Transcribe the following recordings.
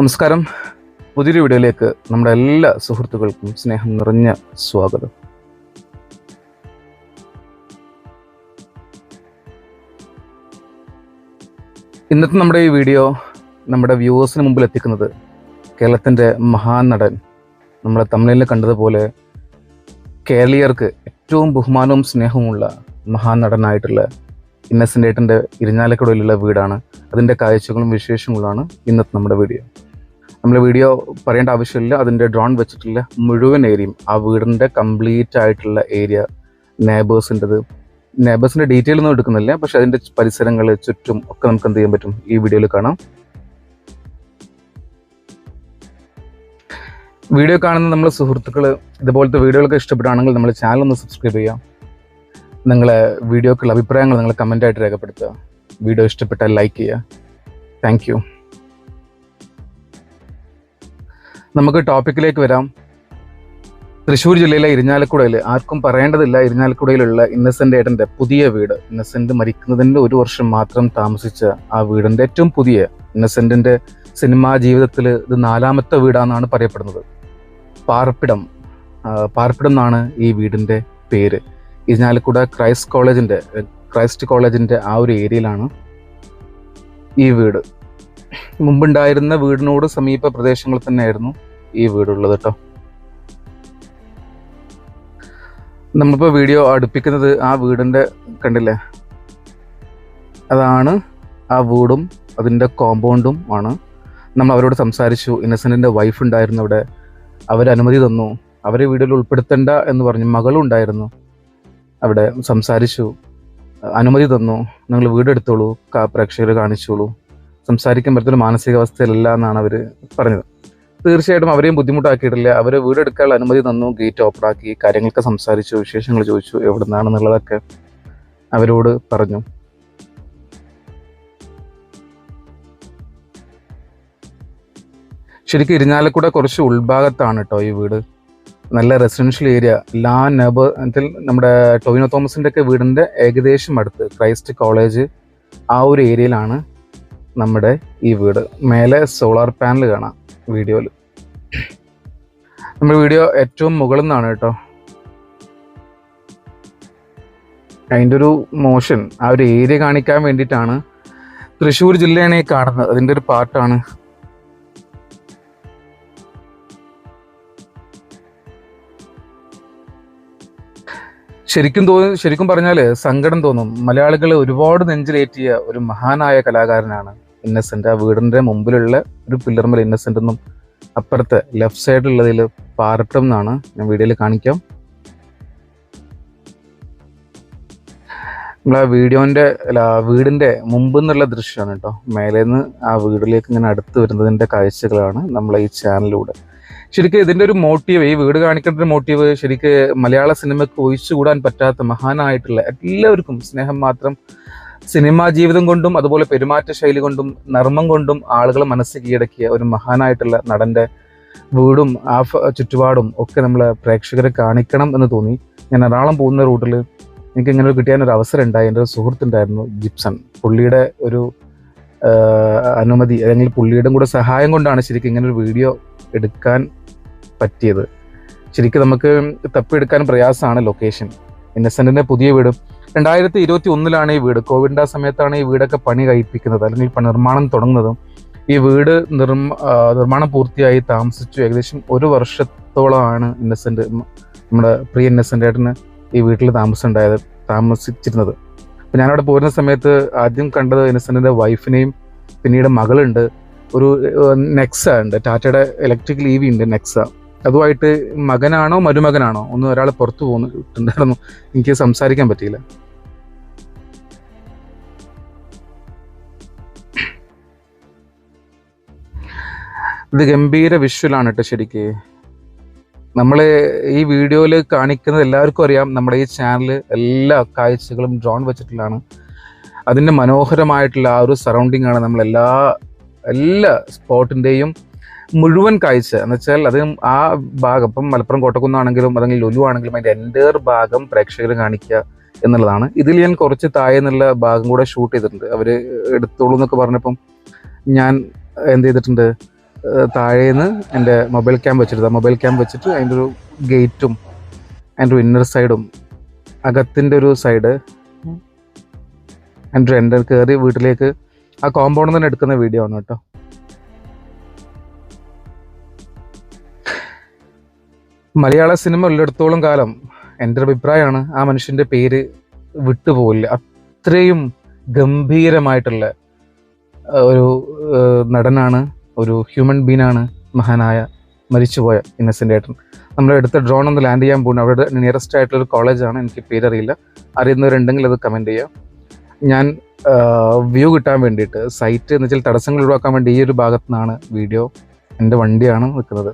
നമസ്കാരം. പുതിയൊരു വീഡിയോയിലേക്ക് നമ്മുടെ എല്ലാ സുഹൃത്തുക്കൾക്കും സ്നേഹം നിറഞ്ഞ സ്വാഗതം. ഇന്നത്തെ നമ്മുടെ ഈ വീഡിയോ നമ്മുടെ വ്യൂവേഴ്സിന് മുമ്പിൽ എത്തിക്കുന്നത് കേരളത്തിന്റെ മഹാനടൻ നമ്മുടെ തമിഴിൽ കണ്ടതുപോലെ കേരളീയർക്ക് ഏറ്റവും ബഹുമാനവും സ്നേഹവുമുള്ള മഹാനടനായിട്ടുള്ള ഇന്നസെന്റ് ഏട്ടന്റെ ഇരിഞ്ഞാലക്കുടയിലുള്ള വീടാണ്. അതിന്റെ കാഴ്ചകളും വിശേഷങ്ങളുമാണ് ഇന്നത്തെ നമ്മുടെ വീഡിയോ. നമ്മൾ വീഡിയോ പറയേണ്ട ആവശ്യമില്ല. അതിന്റെ ഡ്രോൺ വെച്ചിട്ടുള്ള മുഴുവൻ ഏരിയയും ആ വീടിന്റെ കംപ്ലീറ്റ് ആയിട്ടുള്ള ഏരിയ നേബേഴ്സിന്റെത് നേബേഴ്സിന്റെ ഡീറ്റെയിൽ ഒന്നും എടുക്കുന്നില്ല. പക്ഷെ അതിന്റെ പരിസരങ്ങൾ ചുറ്റും ഒക്കെ നമുക്ക് എന്ത് ചെയ്യാൻ പറ്റും? ഈ വീഡിയോയിൽ കാണാം. വീഡിയോ കാണുന്ന നമ്മളെ സുഹൃത്തുക്കൾ ഇതുപോലത്തെ വീഡിയോകളൊക്കെ ഇഷ്ടപ്പെടുകയാണെങ്കിൽ നമ്മൾ ചാനൽ ഒന്ന് സബ്സ്ക്രൈബ് ചെയ്യാം നിങ്ങളെ വീഡിയോക്കുള്ള അഭിപ്രായങ്ങൾ നിങ്ങൾ കമന്റായിട്ട് രേഖപ്പെടുത്തുക. വീഡിയോ ഇഷ്ടപ്പെട്ടാൽ ലൈക്ക് ചെയ്യുക. താങ്ക് നമുക്ക് ടോപ്പിക്കിലേക്ക് വരാം. തൃശ്ശൂർ ജില്ലയിലെ ഇരിഞ്ഞാലക്കുടയിൽ ആർക്കും പറയേണ്ടതില്ല. ഇരിഞ്ഞാലക്കുടയിലുള്ള ഇന്നസെന്റ് ഏട്ടന്റെ പുതിയ വീട്. ഇന്നസെന്റ് മരിക്കുന്നതിന്റെ ഒരു വർഷം മാത്രം താമസിച്ച ആ വീടിന്റെ ഏറ്റവും പുതിയ ഇന്നസെന്റിന്റെ സിനിമാ ജീവിതത്തിൽ ഇത് നാലാമത്തെ വീടാണെന്നാണ് പറയപ്പെടുന്നത്. പാർപ്പിടം. പാർപ്പിടം എന്നാണ് ഈ വീടിന്റെ പേര്. ഇരിഞ്ഞാലക്കുട ക്രൈസ്റ്റ് കോളേജിന്റെ ക്രൈസ്റ്റ് കോളേജിന്റെ ആ ഒരു ഏരിയയിലാണ് ഈ വീട്. മുമ്പുണ്ടായിരുന്ന വീടിനോട് സമീപ പ്രദേശങ്ങളിൽ തന്നെയായിരുന്നു ഈ വീടുള്ളത് കേട്ടോ നമ്മളിപ്പോൾ വീഡിയോ അടുപ്പിക്കുന്നത് ആ വീടിന്റെ കണ്ടില്ലേ? അതാണ് ആ വീടും അതിന്റെ കോമ്പൗണ്ടും ആണ്. നമ്മൾ അവരോട് സംസാരിച്ചു ഇന്നസെന്റിന്റെ വൈഫ് ഉണ്ടായിരുന്നു അവിടെ. അവരനുമതി തന്നു. അവരെ വീഡിയോയിൽ ഉൾപ്പെടുത്തണ്ട എന്ന് പറഞ്ഞു മകളും ഉണ്ടായിരുന്നു അവിടെ. സംസാരിച്ചു അനുമതി തന്നു. നിങ്ങൾ വീടെടുത്തോളൂ പ്രേക്ഷകർ കാണിച്ചോളൂ. സംസാരിക്കാൻ പറ്റുന്ന മാനസികാവസ്ഥയിലല്ല എന്നാണ് അവർ പറഞ്ഞത്. തീർച്ചയായിട്ടും അവരെയും ബുദ്ധിമുട്ടാക്കിയിട്ടില്ല. അവർ വീടെടുക്കാനുള്ള അനുമതി തന്നു ഗേറ്റ് ഓപ്പൺ ആക്കി കാര്യങ്ങളൊക്കെ സംസാരിച്ചു വിശേഷങ്ങൾ ചോദിച്ചു എവിടെ നിന്നാണെന്നുള്ളതൊക്കെ അവരോട് പറഞ്ഞു. ശരിക്കും ഇരിഞ്ഞാലക്കുട കുറച്ച് ഉൾഭാഗത്താണ് കേട്ടോ ഈ വീട്. നല്ല റെസിഡൻഷ്യൽ ഏരിയ എല്ലാ നബത്തിൽ നമ്മുടെ ടൊവിനോ തോമസിന്റെ ഒക്കെ വീടിന്റെ ഏകദേശം അടുത്ത് ക്രൈസ്റ്റ് കോളേജ് ആ ഒരു ഏരിയയിലാണ് നമ്മുടെ ഈ വീട് മേലെ സോളാർ പാനൽ കാണാം വീഡിയോയിൽ. നമ്മുടെ വീഡിയോ ഏറ്റവും മുകളിൽ നിന്നാണ് കേട്ടോ. അതിന്റെ ഒരു മോഷൻ ആ ഒരു ഏരിയ കാണിക്കാൻ വേണ്ടിയിട്ടാണ് തൃശ്ശൂർ ജില്ലയാണ് ഈ കാണുന്നത്. അതിന്റെ ഒരു പാർട്ടാണ് ശരിക്കും തോന്നി ശരിക്കും പറഞ്ഞാൽ സങ്കടം തോന്നും. മലയാളികൾ ഒരുപാട് നെഞ്ചിലേറ്റിയ ഒരു മഹാനായ കലാകാരനാണ് ഇന്നസെന്റ് ആ വീടിന്റെ മുമ്പിലുള്ള ഒരു പില്ലർമൽ ഇന്നസെന്റ് എന്നും അപ്പുറത്തെ ലെഫ്റ്റ് സൈഡിലുള്ളതിൽ പാർട്ടം എന്നാണ് ഞാൻ വീഡിയോയിൽ കാണിക്കാം. നമ്മൾ വീഡിയോന്റെ അല്ല ആ വീടിന്റെ മുമ്പ് നിന്നുള്ള ദൃശ്യമാണ് കേട്ടോ. മേലേന്ന് ആ വീടിലേക്ക് ഇങ്ങനെ അടുത്ത് വരുന്നതിന്റെ കാഴ്ചകളാണ് നമ്മൾ ഈ ചാനലിലൂടെ ശരിക്കും ഇതിന്റെ ഒരു മോട്ടീവ് ഈ വീട് കാണിക്കേണ്ട ഒരു മോട്ടീവ് ശരിക്ക് മലയാള സിനിമയ്ക്ക് ഒഴിച്ചുകൂടാൻ പറ്റാത്ത മഹാനായിട്ടുള്ള എല്ലാവർക്കും സ്നേഹം മാത്രം സിനിമാ ജീവിതം കൊണ്ടും അതുപോലെ പെരുമാറ്റ ശൈലി കൊണ്ടും നർമ്മം കൊണ്ടും ആളുകൾ മനസ്സ് കീഴടക്കിയ ഒരു മഹാനായിട്ടുള്ള നടന്റെ വീടും ആ ചുറ്റുപാടും ഒക്കെ നമ്മൾ പ്രേക്ഷകരെ കാണിക്കണം എന്ന് തോന്നി. ഞാൻ എറണാകുളം പോകുന്ന റൂട്ടിൽ എനിക്ക് ഇങ്ങനെ കിട്ടിയാൻ ഒരു അവസരം ഉണ്ടായി എന്റെ ഒരു സുഹൃത്തുണ്ടായിരുന്നു ജിപ്സൺ. പുള്ളിയുടെ ഒരു അനുമതി അല്ലെങ്കിൽ പുള്ളിയുടെ കൂടെ സഹായം കൊണ്ടാണ് ശരിക്കും ഇങ്ങനെ ഒരു വീഡിയോ എടുക്കാൻ പറ്റിയത്. ശരിക്കും നമുക്ക് തപ്പിയെടുക്കാൻ പ്രയാസമാണ് ലൊക്കേഷൻ. ഇന്നസെന്റിന്റെ പുതിയ വീട്. രണ്ടായിരത്തി ഇരുപത്തി ഒന്നിലാണ് ഈ വീട്. കോവിഡിന്റെ ആ സമയത്താണ് ഈ വീടൊക്കെ പണി കഴിപ്പിക്കുന്നത് അല്ലെങ്കിൽ നിർമ്മാണം തുടങ്ങുന്നതും. ഈ വീട് നിർമ്മ നിർമ്മാണം പൂർത്തിയായി താമസിച്ചു ഏകദേശം ഒരു വർഷത്തോളമാണ് ഇന്നസെന്റ് നമ്മുടെ പ്രിയ ഇന്നസെന്റ് ഏട്ടന് ഈ വീട്ടിൽ താമസം ഉണ്ടായത് താമസിച്ചിരുന്നത്. അപ്പം ഞാനവിടെ പോരുന്ന സമയത്ത് ആദ്യം കണ്ടത് ഇന്നസെന്റിന്റെ വൈഫിനെയും പിന്നീട് മകളുണ്ട്. ഒരു നെക്സ ഉണ്ട്. ടാറ്റയുടെ ഇലക്ട്രിക് ലീവി ഉണ്ട് നെക്സ. അതുമായിട്ട് മകനാണോ മരുമകനാണോ? ഒന്ന് ഒരാൾ പുറത്തു പോകുന്നുണ്ടായിരുന്നു. എനിക്ക് സംസാരിക്കാൻ പറ്റിയില്ല. ഇത് ഗംഭീര വിഷ്വലാണ് കേട്ടോ ശരിക്ക്. നമ്മൾ ഈ വീഡിയോയിൽ കാണിക്കുന്നത് എല്ലാവർക്കും അറിയാം. നമ്മുടെ ഈ ചാനൽ എല്ലാ കാഴ്ചകളും ഡ്രോൺ വെച്ചിട്ടുള്ളതാണ്. അതിന്റെ മനോഹരമായിട്ടുള്ള ആ ഒരു സറൗണ്ടിങ് ആണ് നമ്മൾ എല്ലാ എല്ലാ സ്പോട്ടിന്റെയും മുഴുവൻ കാഴ്ച. എന്ന് വെച്ചാൽ അത് ആ ഭാഗം ഇപ്പം മലപ്പുറം കോട്ടക്കുന്നാണെങ്കിലും അല്ലെങ്കിൽ ലുലു ആണെങ്കിലും അതിന്റെ എന്റയർ ഭാഗം പ്രേക്ഷകർ കാണിക്കുക എന്നുള്ളതാണ്. ഇതിൽ ഞാൻ കുറച്ച് താഴെ നിന്നുള്ള ഭാഗം കൂടെ ഷൂട്ട് ചെയ്തിട്ടുണ്ട്. അവർ എടുത്തോളൂ എന്നൊക്കെ പറഞ്ഞപ്പം ഞാൻ എന്ത് ചെയ്തിട്ടുണ്ട്? താഴേന്ന് എന്റെ മൊബൈൽ ക്യാം വെച്ചിട്ട് മൊബൈൽ ക്യാം വെച്ചിട്ട് അതിന്റെ ഒരു ഗേറ്റും അതിന്റെ ഒരു ഇന്നർ സൈഡും അകത്തിന്റെ ഒരു സൈഡ് എന്റെ എന്റെ കയറി വീട്ടിലേക്ക് ആ കോമ്പൗണ്ടിൽ തന്നെ എടുക്കുന്ന വീഡിയോ ആണ് കേട്ടോ. മലയാള സിനിമ ഉള്ളിടത്തോളം കാലം എന്റെ അഭിപ്രായമാണ് ആ മനുഷ്യന്റെ പേര് വിട്ടുപോകില്ല അത്രയും ഗംഭീരമായിട്ടുള്ള ഒരു നടനാണ് ഒരു ഹ്യൂമൻ ബീനാണ് മഹാനായ മരിച്ചുപോയ ഇന്നസെന്റ് ഏട്ടൻ. നമ്മൾ എടുത്ത ഡ്രോൺ ഒന്ന് ലാൻഡ് ചെയ്യാൻ പോകുന്നു അവിടെ നിയറസ്റ്റ് ആയിട്ടുള്ള ഒരു കോളേജാണ് എനിക്ക് പേരറിയില്ല. അറിയുന്നവരുണ്ടെങ്കിൽ അത് കമന്റ് ചെയ്യാം. ഞാൻ വ്യൂ കിട്ടാൻ വേണ്ടിയിട്ട് സൈറ്റ് എന്ന് വെച്ചാൽ തടസ്സങ്ങൾ ഒഴിവാക്കാൻ വേണ്ടി ഈ ഒരു ഭാഗത്തു നിന്നാണ് വീഡിയോ എന്റെ വണ്ടിയാണ് നിൽക്കുന്നത്.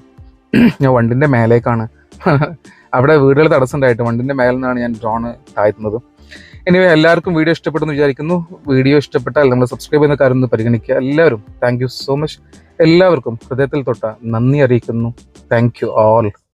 ഞാൻ വണ്ടിന്റെ മേലേക്കാണ്. അവിടെ വീടുകൾ തടസ്സം ഉണ്ടായിട്ട് വണ്ടിന്റെ മേലിൽ നിന്നാണ് ഞാൻ ഡ്രോൺ താഴ്ത്തുന്നത്. എനിവേ എല്ലാവർക്കും വീഡിയോ ഇഷ്ടപ്പെട്ടെന്ന് വിചാരിക്കുന്നു. വീഡിയോ ഇഷ്ടപ്പെട്ടാൽ നമ്മൾ സബ്സ്ക്രൈബ് ചെയ്യുന്ന കാര്യം ഒന്ന് പരിഗണിക്കുക. എല്ലാവരും താങ്ക് സോ മച്ച് എല്ലാവർക്കും ഹൃദയത്തിൽ തൊട്ട നന്ദി അറിയിക്കുന്നു. Thank you all